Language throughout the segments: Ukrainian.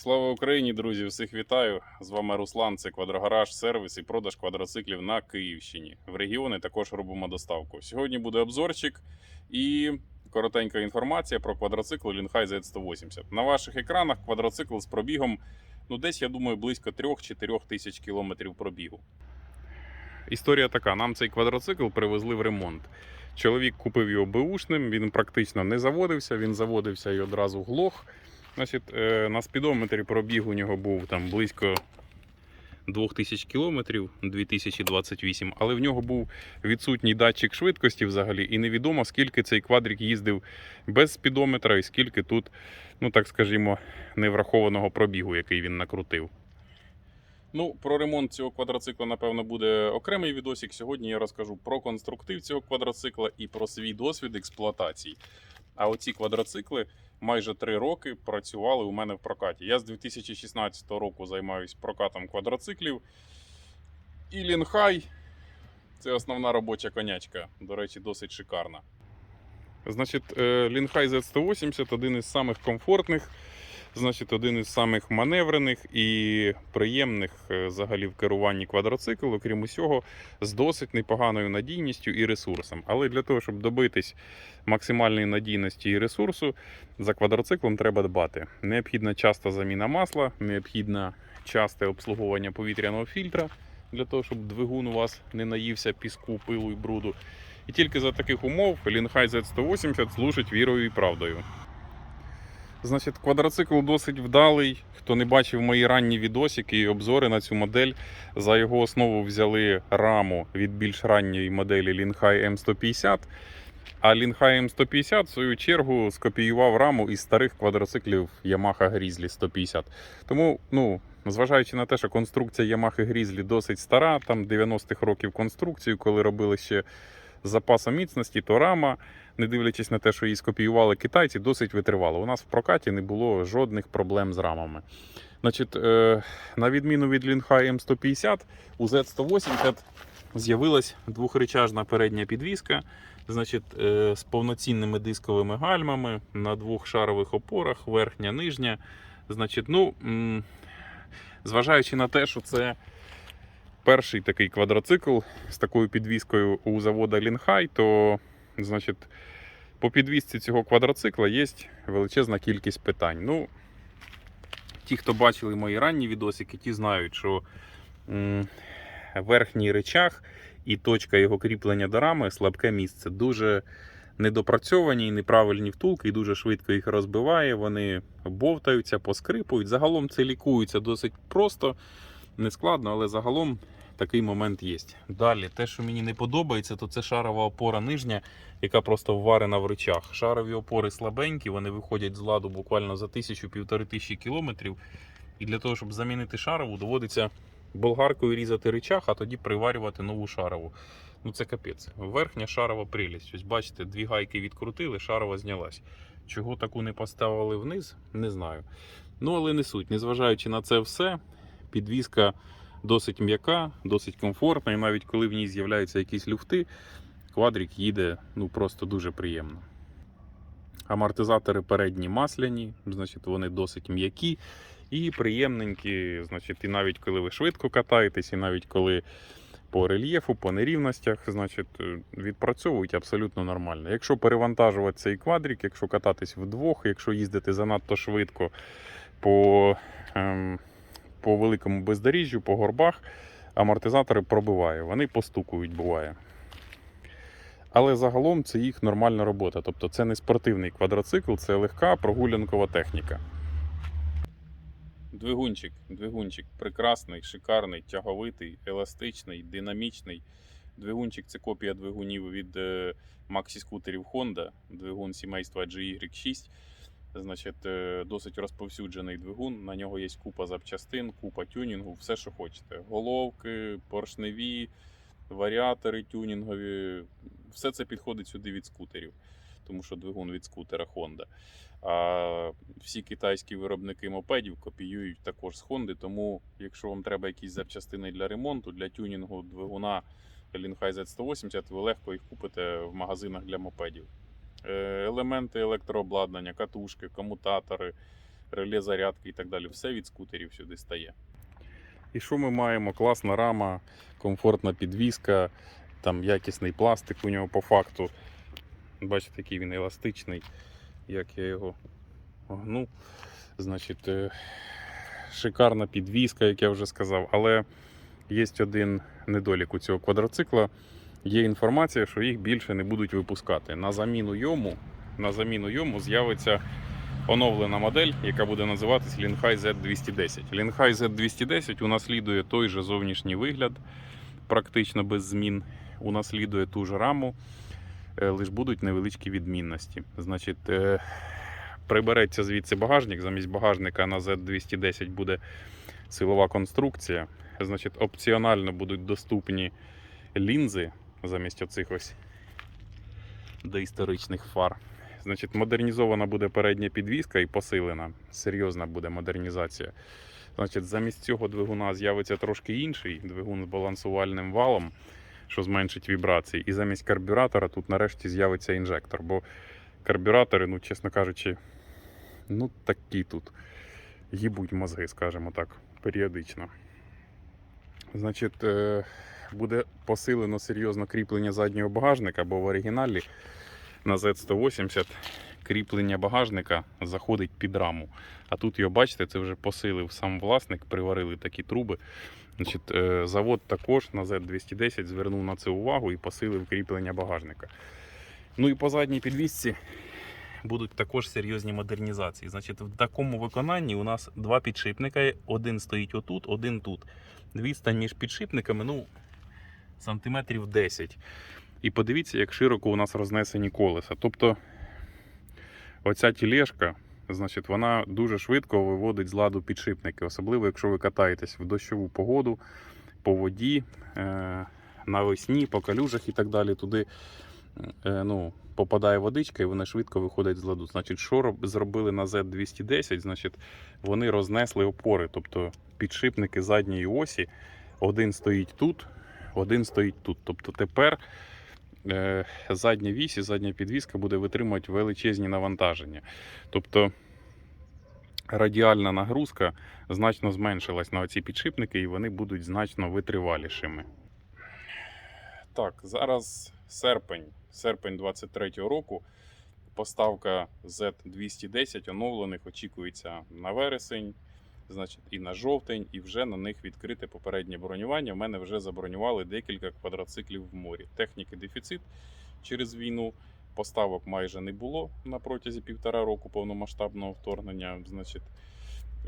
Слава Україні, друзі! Всіх вітаю! З вами Руслан. Це квадрогараж, сервіс і продаж квадроциклів на Київщині. В регіони також робимо доставку. Сьогодні буде обзорчик і коротенька інформація про квадроцикл Лінхай Z180. На ваших екранах квадроцикл з пробігом, ну десь я думаю, близько 3-4 тисяч кілометрів пробігу. Історія така: нам цей квадроцикл привезли в ремонт. Чоловік купив його беушним, він практично не заводився, він заводився і одразу глох. Значить, е, на спідометрі пробіг у нього був там близько 2000 кілометрів, 2028, але в нього був відсутній датчик швидкості взагалі, і невідомо, скільки цей квадрик їздив без спідометра і скільки тут, ну так скажімо, неврахованого пробігу, який він накрутив. Ну, про ремонт цього квадроцикла, напевно, буде окремий відосик. Сьогодні я розкажу про конструктив цього квадроцикла і про свій досвід експлуатації. А оці квадроцикли майже три роки працювали у мене в прокаті. Я з 2016 року займаюся прокатом квадроциклів. І Лінхай це основна робоча конячка. До речі, досить шикарна. Значить, е, Лінхай Z180 один із самих комфортних, значить, один із самих маневрених і приємних е, взагалі в керуванні квадроцикл, окрім усього, з досить непоганою надійністю і ресурсом. Але для того, щоб добитись максимальної надійності і ресурсу, за квадроциклом треба дбати. Необхідна часта заміна масла, необхідне часте обслуговування повітряного фільтра для того, щоб двигун у вас не наївся піску, пилу і бруду. І тільки за таких умов Лінхай Z180 служить вірою і правдою. Значить, квадроцикл досить вдалий. Хто не бачив мої ранні відосики і обзори на цю модель, за його основу взяли раму від більш ранньої моделі Lінхай M150. А Лінхай М150, в свою чергу, скопіював раму із старих квадроциклів Yamaha Grizzly 150. Тому, ну, зважаючи на те, що конструкція Yamaha Grizzly досить стара, там 90-х років конструкцію, коли робили ще з запасом міцності, то рама, не дивлячись на те, що її скопіювали китайці, досить витривала. У нас в прокаті не було жодних проблем з рамами. Значить, е, на відміну від Lінхай М150, у Z180 з'явилась двохричажна передня підвіска значить, е, з повноцінними дисковими гальмами на двох шарових опорах, верхня, нижня. Значить, ну, зважаючи на те, що це перший такий квадроцикл з такою підвіскою у завода Лінхай, то значить, по підвісці цього квадроцикла є величезна кількість питань. Ну, ті, хто бачили мої ранні відосики, ті знають, що верхній речах і точка його кріплення до рами слабке місце. Дуже недопрацьовані і неправильні втулки, і дуже швидко їх розбиває. Вони бовтаються, поскрипують. Загалом це лікується досить просто, нескладно, але загалом такий момент є. Далі, те, що мені не подобається, то це шарова опора нижня, яка просто вварена в речах. Шарові опори слабенькі, вони виходять з ладу буквально за тисячу-півтори тисячі кілометрів. І для того, щоб замінити шарову, доводиться болгаркою різати речах, а тоді приварювати нову шарову. Ну це капець. Верхня шарова прелість. Ось бачите, дві гайки відкрутили, шарова знялась. Чого таку не поставили вниз, не знаю. Ну, але не суть. Незважаючи на це все, підвізка досить м'яка, досить комфортна, і навіть коли в ній з'являються якісь люфти, квадрик їде ну, просто дуже приємно. Амортизатори передні масляні, значить, вони досить м'які і приємненькі. Значить, і навіть коли ви швидко катаєтесь, і навіть коли по рельєфу, по нерівностях, значить, е, відпрацьовують абсолютно нормально. Якщо перевантажувати цей квадрик, якщо кататись вдвох, якщо їздити занадто швидко по, ем, по великому бездоріжжю, по горбах, амортизатори пробиває, вони постукують, буває. Але загалом це їх нормальна робота. Тобто це не спортивний квадроцикл, це легка прогулянкова техніка. Двигунчик, двигунчик прекрасний, шикарний, тяговитий, еластичний, динамічний. Двигунчик це копія двигунів від максі-скутерів Honda, двигун сімейства GY6. Значить, е, досить розповсюджений двигун. На нього є купа запчастин, купа тюнінгу, все, що хочете. Головки, поршневі, варіатори тюнінгові. Все це підходить сюди від скутерів, тому що двигун від скутера Honda. А всі китайські виробники мопедів копіюють також з Honda, тому якщо вам треба якісь запчастини для ремонту, для тюнінгу двигуна Lінхай Z180, ви легко їх купите в магазинах для мопедів. Е, Елементи електрообладнання, катушки, комутатори, реле зарядки і так далі. Все від скутерів сюди стає. І що ми маємо? Класна рама, комфортна підвізка, там якісний пластик у нього по факту. Бачите, який він еластичний, як я його гну. Значить, е, шикарна підвізка, як я вже сказав, але є один недолік у цього квадроцикла. Є інформація, що їх більше не будуть випускати. На заміну йому, на заміну йому з'явиться оновлена модель, яка буде називатись Linhai Z210. Linhai Z210 унаслідує той же зовнішній вигляд, практично без змін. Унаслідує ту ж раму, лише будуть невеличкі відмінності. Значить, е, прибереться звідси багажник. Замість багажника на Z210 буде силова конструкція. Значить, опціонально будуть доступні лінзи замість оцих ось доісторичних фар. Значить, модернізована буде передня підвізка і посилена. Серйозна буде модернізація. Значить, замість цього двигуна з'явиться трошки інший двигун з балансувальним валом, що зменшить вібрації. І замість карбюратора тут нарешті з'явиться інжектор. Бо карбюратори, ну, чесно кажучи, ну такі тут. Їбуть мозги, скажімо так, періодично. Значить, е, буде посилено серйозно кріплення заднього багажника, бо в оригіналі на Z180 кріплення багажника заходить під раму. А тут його, бачите, це вже посилив сам власник, приварили такі труби. Значить, е, завод також на Z210 звернув на це увагу і посилив кріплення багажника. Ну і по задній підвісці будуть також серйозні модернізації. Значить, в такому виконанні у нас два підшипника. Один стоїть отут, один тут. Відстань між підшипниками, ну, сантиметрів 10. І подивіться, як широко у нас рознесені колеса. Тобто оця тілешка, значить, вона дуже швидко виводить з ладу підшипники, особливо якщо ви катаєтесь в дощову погоду, по воді, е- навесні, по калюжах і так далі. Туди е- ну, попадає водичка і вона швидко виходить з ладу. Значить, що зробили на Z210? Значить, вони рознесли опори, тобто підшипники задньої осі. Один стоїть тут, один стоїть тут. Тобто тепер е, задня вісь і задня підвіска буде витримувати величезні навантаження. Тобто радіальна нагрузка значно зменшилась на оці підшипники, і вони будуть значно витривалішими. Так, зараз серпень, серпень 23-го року. Поставка Z210 оновлених очікується на вересень, значить, і на жовтень, і вже на них відкрите попереднє бронювання. В мене вже забронювали декілька квадроциклів в морі. Техніки дефіцит через війну. Поставок майже не було на протязі півтора року повномасштабного вторгнення. Значить,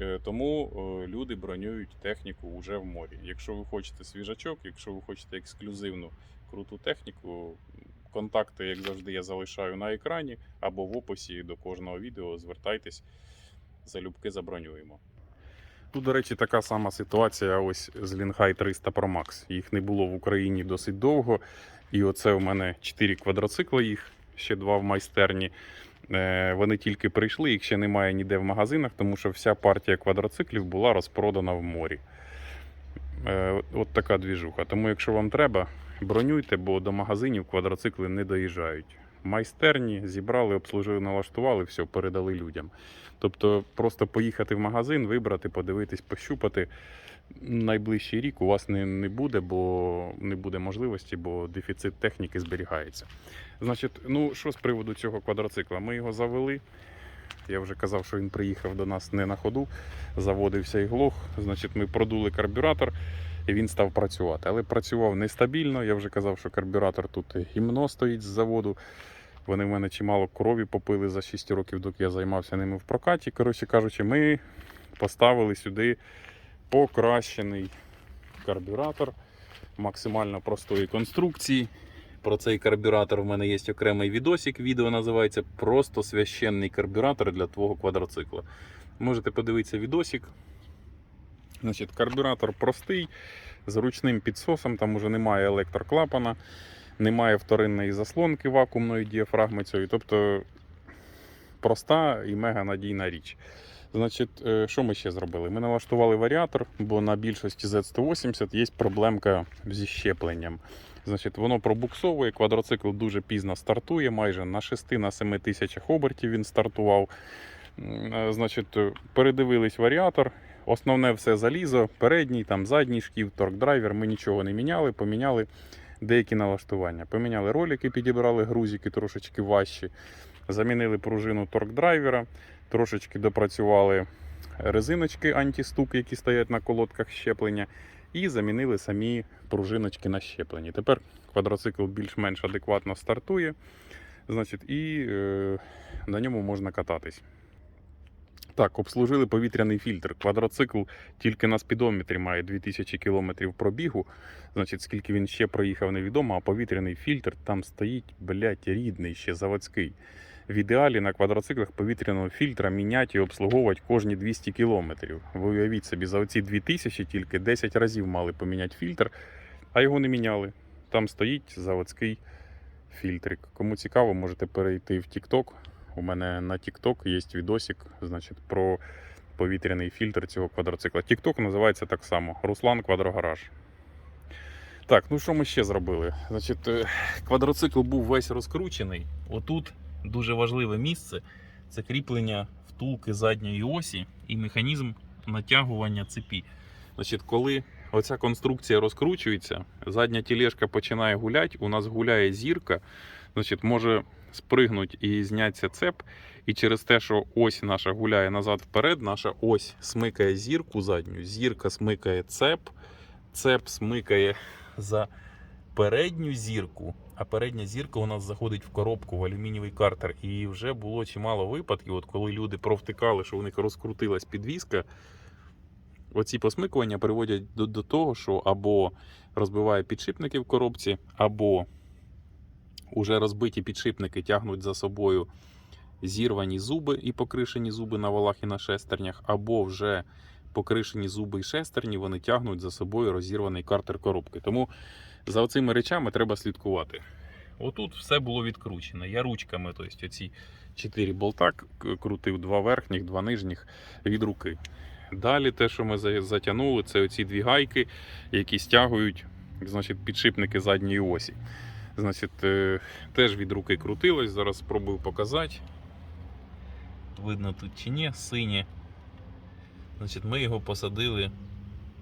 е, тому е, люди бронюють техніку вже в морі. Якщо ви хочете свіжачок, якщо ви хочете ексклюзивну круту техніку, контакти, як завжди, я залишаю на екрані або в описі до кожного відео. Звертайтесь, залюбки забронюємо. Тут, до речі, така сама ситуація ось з Linhai 300 Pro Max. Їх не було в Україні досить довго. І оце у мене 4 квадроцикли їх, ще два в майстерні. Е, Вони тільки прийшли, їх ще немає ніде в магазинах, тому що вся партія квадроциклів була розпродана в морі. Е, От така двіжуха. Тому, якщо вам треба, бронюйте, бо до магазинів квадроцикли не доїжджають. Майстерні зібрали, обслужили, налаштували, все, передали людям. Тобто, просто поїхати в магазин, вибрати, подивитись, пощупати. Найближчий рік у вас не, не буде, бо не буде можливості, бо дефіцит техніки зберігається. Значить, ну що з приводу цього квадроцикла? Ми його завели. Я вже казав, що він приїхав до нас не на ходу, заводився і глох. Значить, ми продули карбюратор і він став працювати. Але працював нестабільно. Я вже казав, що карбюратор тут гімно стоїть з заводу. Вони в мене чимало крові попили за 6 років, доки я займався ними в прокаті. Коротше кажучи, ми поставили сюди покращений карбюратор максимально простої конструкції. Про цей карбюратор в мене є окремий відосик. Відео називається Просто священний карбюратор для твого квадроцикла. Можете подивитися відосик. Значить, карбюратор простий, з ручним підсосом, там уже немає електроклапана, немає вторинної заслонки вакуумної діафрагми цієї. Тобто проста і мега надійна річ. Значить, е, що ми ще зробили? Ми налаштували варіатор, бо на більшості Z180 є проблемка зі щепленням. Значить, воно пробуксовує, квадроцикл дуже пізно стартує, майже на 6-7 тисячах обертів він стартував. Е, Значить, е, передивились варіатор. Основне все залізо, передній, там задній шків, торк-драйвер. Ми нічого не міняли, поміняли деякі налаштування. Поміняли ролики, підібрали грузики трошечки важчі. Замінили пружину торк-драйвера, трошечки допрацювали резиночки антистук, які стоять на колодках щеплення, і замінили самі пружиночки на щеплені. Тепер квадроцикл більш-менш адекватно стартує. Значить, і е, на ньому можна кататись. Так, обслужили повітряний фільтр. Квадроцикл тільки на спідометрі має 2000 км пробігу. Значить, скільки він ще проїхав, невідомо, а повітряний фільтр там стоїть, блядь, рідний, ще заводський. В ідеалі на квадроциклах повітряного фільтра міняти і обслуговувати кожні 200 км. Ви уявіть собі, за оці 2000 тільки 10 разів мали поміняти фільтр, а його не міняли. Там стоїть заводський фільтрик. Кому цікаво, можете перейти в TikTok. У мене на TikTok є відосик, значить, про повітряний фільтр цього квадроцикла. TikTok називається так само Руслан Квадрогараж. Так, ну що ми ще зробили? Значить, е, квадроцикл був весь розкручений. Отут дуже важливе місце це кріплення втулки задньої осі і механізм натягування цепі. Значить, коли оця конструкція розкручується, задня тілешка починає гуляти, у нас гуляє зірка, значить, може спригнути і знятися цеп. І через те, що ось наша гуляє назад вперед, наша ось смикає зірку задню, зірка смикає цеп, цеп смикає за передню зірку, а передня зірка у нас заходить в коробку в алюмінієвий картер. І вже було чимало випадків, от коли люди провтикали, що у них розкрутилась підвіска. Оці посмикування приводять до, до того, що або розбиває підшипники в коробці, або уже розбиті підшипники тягнуть за собою зірвані зуби і покришені зуби на валах і на шестернях, або вже покришені зуби і шестерні, вони тягнуть за собою розірваний картер коробки. Тому за цими речами треба слідкувати. Отут все було відкручено. Я ручками, тобто оці чотири болта крутив, два верхніх, два нижніх від руки. Далі те, що ми затягнули, це оці дві гайки, які стягують значить, підшипники задньої осі. Значить, е, теж від руки крутилось. Зараз спробую показати. Видно тут чи ні, синє. Значить, ми його посадили,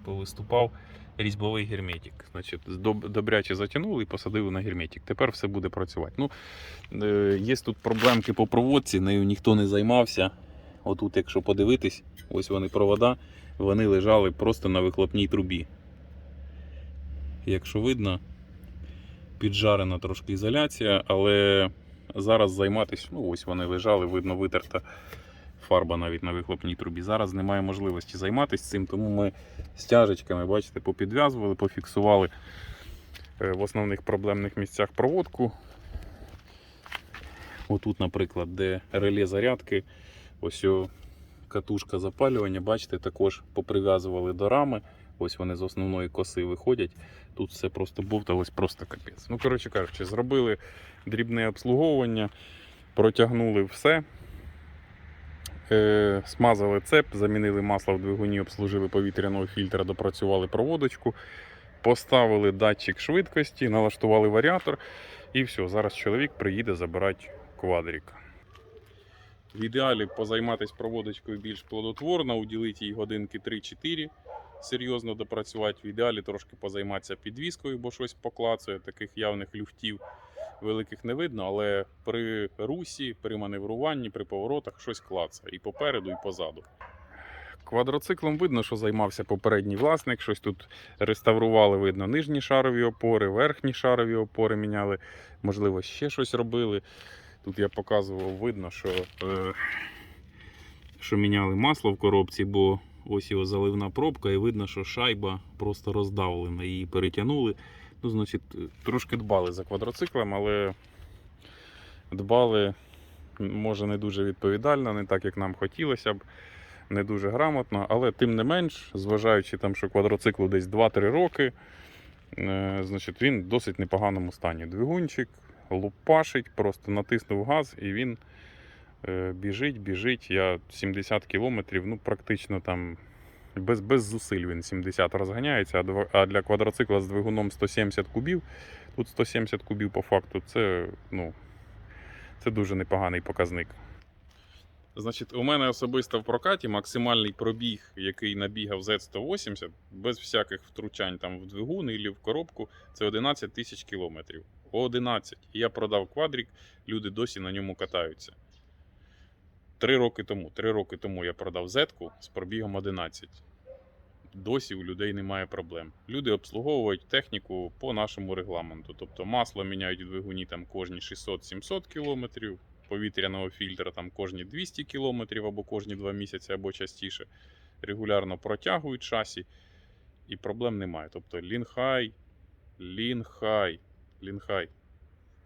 повиступав різьбовий герметик. Значить, добряче затягнули і посадили на герметик. Тепер все буде працювати. Ну, е, є тут проблемки по проводці, нею ніхто не займався. Отут, якщо подивитись, ось вони провода, вони лежали просто на вихлопній трубі. Якщо видно, піджарена трошки ізоляція, але зараз займатися, ну ось вони лежали, видно, витерта фарба навіть на вихлопній трубі. Зараз немає можливості займатися цим, тому ми стяжечками, бачите, попідв'язували, пофіксували е, в основних проблемних місцях проводку. Отут, наприклад, де реле зарядки, ось катушка запалювання, бачите, також поприв'язували до рами. Ось вони з основної коси виходять. Тут все просто бовталось, просто капець. Ну, коротше кажучи, зробили дрібне обслуговування, протягнули все. Е, смазали цеп, замінили масло в двигуні, обслужили повітряного фільтра, допрацювали проводочку, поставили датчик швидкості, налаштували варіатор і все. Зараз чоловік приїде забирати квадрик. В ідеалі позайматися проводочкою більш плодотворно, уділити їй годинки 3-4, серйозно допрацювати. В ідеалі трошки позайматися підвіскою, бо щось поклацує, таких явних люфтів великих не видно, але при русі, при маневруванні, при поворотах щось клацає і попереду, і позаду. Квадроциклом видно, що займався попередній власник. Щось тут реставрували, видно, нижні шарові опори, верхні шарові опори міняли, можливо, ще щось робили. Тут я показував, видно, що, е, що міняли масло в коробці, бо ось його заливна пробка, і видно, що шайба просто роздавлена. Її перетягнули. Ну, значить, трошки дбали за квадроциклом, але дбали, може, не дуже відповідально, не так, як нам хотілося б, не дуже грамотно, але тим не менш, зважаючи там, що квадроциклу десь 2-3 роки, е, значить, він в досить непоганому стані. Двигунчик лупашить, просто натиснув газ і він е, біжить, біжить. Я 70 кілометрів, ну, практично там без, без зусиль він 70 розганяється, а для квадроцикла з двигуном 170 кубів, тут 170 кубів по факту, це, ну, це дуже непоганий показник. Значить, у мене особисто в прокаті максимальний пробіг, який набігав Z180, без всяких втручань там в двигун і в коробку, це 11 тисяч кілометрів. 11. Я продав квадрік, люди досі на ньому катаються. Три роки тому, три роки тому я продав Z з пробігом 11. Досі у людей немає проблем. Люди обслуговують техніку по нашому регламенту. Тобто масло міняють в двигуні там кожні 600-700 кілометрів, повітряного фільтра там кожні 200 кілометрів або кожні 2 місяці, або частіше. Регулярно протягують шасі і проблем немає. Тобто лінхай, лінхай, лінхай,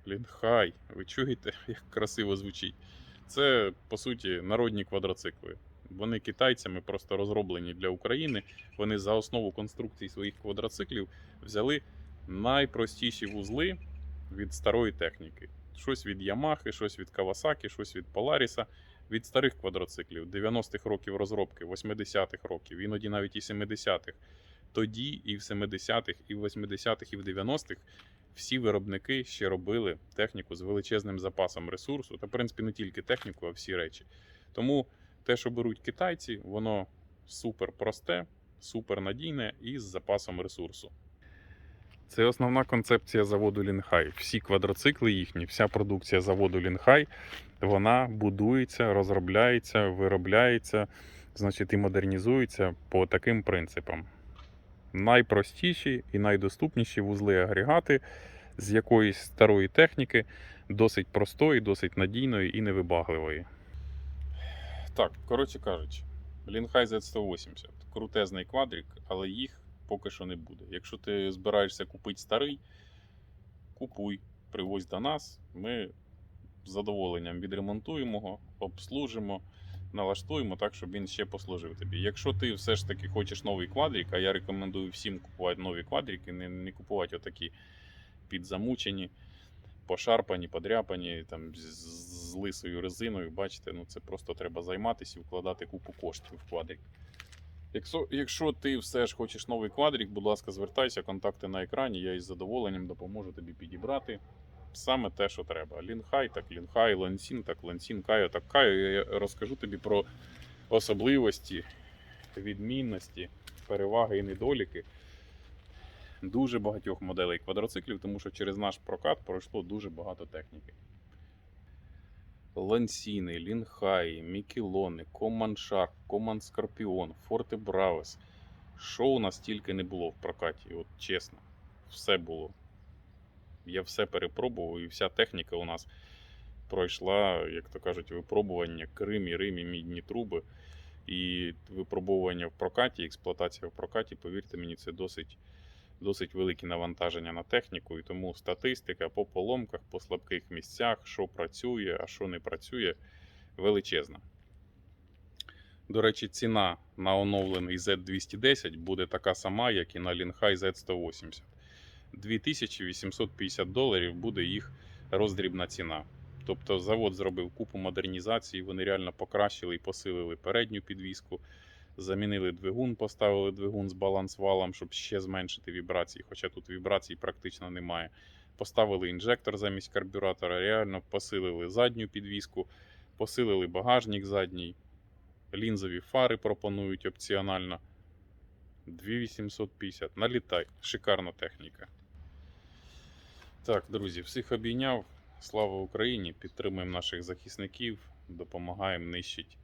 лінхай. Ви чуєте, як красиво звучить? Це по суті народні квадроцикли. Вони китайцями просто розроблені для України. Вони за основу конструкції своїх квадроциклів взяли найпростіші вузли від старої техніки. Щось від Ямахи, щось від Кавасаки, щось від Polaris, від старих квадроциклів 90-х років розробки, 80-х років, іноді навіть і 70-х. Тоді і в 70-х, і в 80-х, і в 90-х всі виробники ще робили техніку з величезним запасом ресурсу, та в принципі не тільки техніку, а всі речі. Тому те, що беруть китайці, воно супер просте, супер надійне і з запасом ресурсу. Це основна концепція заводу Лінхай. Всі квадроцикли їхні, вся продукція заводу Лінхай, вона будується, розробляється, виробляється, значить, і модернізується по таким принципам. Найпростіші і найдоступніші вузли агрегати з якоїсь старої техніки, досить простої, досить надійної і невибагливої. Так, коротше кажучи, Лінхай Z180 крутезний квадрик, але їх поки що не буде. Якщо ти збираєшся купити старий, купуй, привозь до нас. Ми з задоволенням відремонтуємо його, обслужимо, налаштуємо так, щоб він ще послужив тобі. Якщо ти все ж таки хочеш новий квадрик, а я рекомендую всім купувати нові квадрики, не, не купувати отакі підзамучені, пошарпані, подряпані, там, з, з лисою резиною, бачите, ну це просто треба займатися і вкладати купу коштів в квадрик. Якщо, якщо ти все ж хочеш новий квадрик, будь ласка, звертайся, контакти на екрані, я із задоволенням допоможу тобі підібрати саме те, що треба. Лінхай, так лінхай, лансін, так лансін, кайо, так кайо. Я розкажу тобі про особливості, відмінності, переваги і недоліки дуже багатьох моделей квадроциклів, тому що через наш прокат пройшло дуже багато техніки. Лансіни, Лінхаї, Мікелони, Коман Шарк, Коман Скорпіон, Форте Бравес. Що у нас тільки не було в прокаті, от чесно, все було. Я все перепробував, і вся техніка у нас пройшла, як то кажуть, випробування Кримі, Римі, мідні труби. І випробування в прокаті, експлуатація в прокаті, повірте мені, це досить, досить великі навантаження на техніку. І тому статистика по поломках, по слабких місцях, що працює, а що не працює, величезна. До речі, ціна на оновлений Z210 буде така сама, як і на Лінхай Z180. 2850 доларів буде їх роздрібна ціна. Тобто завод зробив купу модернізації, вони реально покращили і посилили передню підвіску, замінили двигун, поставили двигун з балансвалом, щоб ще зменшити вібрації, хоча тут вібрацій практично немає. Поставили інжектор замість карбюратора, реально посилили задню підвіску, посилили багажник задній, лінзові фари пропонують опціонально. 2850. Налітай, шикарна техніка. Так, друзі, всіх обійняв. Слава Україні! Підтримуємо наших захисників, допомагаємо нищити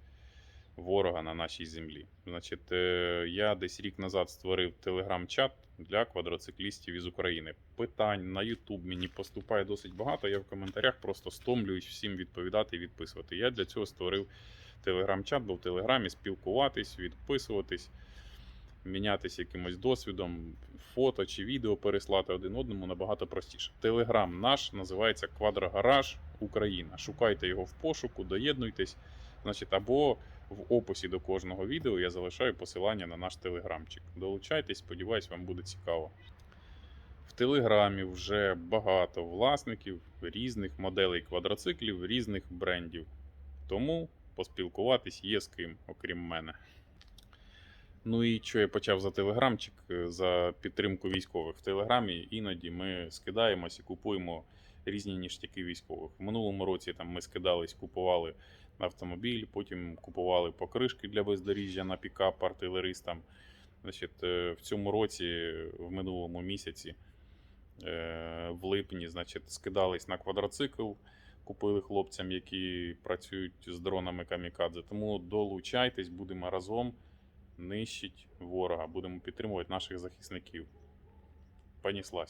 ворога на нашій землі. Значить, е, я десь рік назад створив телеграм-чат для квадроциклістів із України. Питань на YouTube мені поступає досить багато. Я в коментарях просто стомлююсь всім відповідати і відписувати. Я для цього створив телеграм-чат, бо в телеграмі спілкуватись, відписуватись мінятися якимось досвідом, фото чи відео переслати один одному набагато простіше. Телеграм наш називається Квадрогараж Україна. Шукайте його в пошуку, доєднуйтесь. Значить, або в описі до кожного відео я залишаю посилання на наш телеграмчик. Долучайтесь, сподіваюсь, вам буде цікаво. В Телеграмі вже багато власників різних моделей квадроциклів, різних брендів. Тому поспілкуватись є з ким, окрім мене. Ну і що я почав за телеграмчик е, за підтримку військових. В телеграмі іноді ми скидаємось і купуємо різні ніштяки військових. В минулому році там ми скидались, купували автомобіль, потім купували покришки для бездоріжжя на пікап артилеристам. Значить, е, в цьому році, в минулому місяці, е, в липні, значить, скидались на квадроцикл, купили хлопцям, які працюють з дронами камікадзе. Тому долучайтесь, будемо разом нищити ворога, будемо підтримувати наших захисників. Поніслась.